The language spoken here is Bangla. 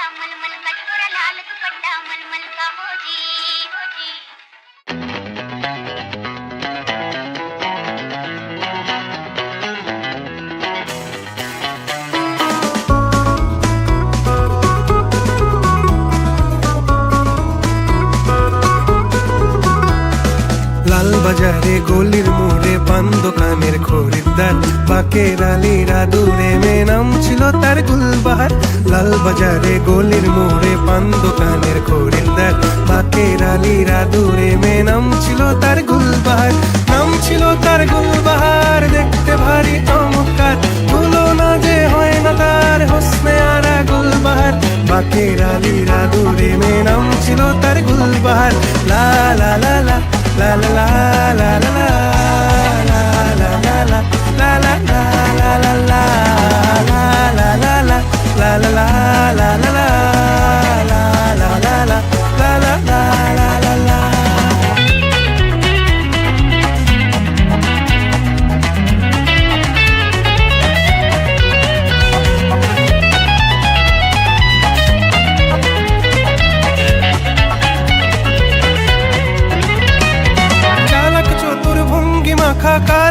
मलमल का छोरा लाल दुपट्टा मलमल का हो जी हो जी লাল বাজারে গলির মোড়ে পান দোকানের খরিদ্দার বাকের আলীরা দূরে মে নাম ছিল তার গুলবাহার। লাল বাজারে গলির মোড়ে পান দোকানের খরিদ্দার। বাকের আলীরা দূরে মে নাম ছিল তার গুলবাহার। নাম ছিল তার গুলবাহার, দেখতে ভারী চমৎকার। তুলনা যে হয় না তার হোসনে আরা গুলবাহার। বাকের আলীরা দূরে মে নাম ছিল তার গুলবাহার। লা লা লা লা La la la la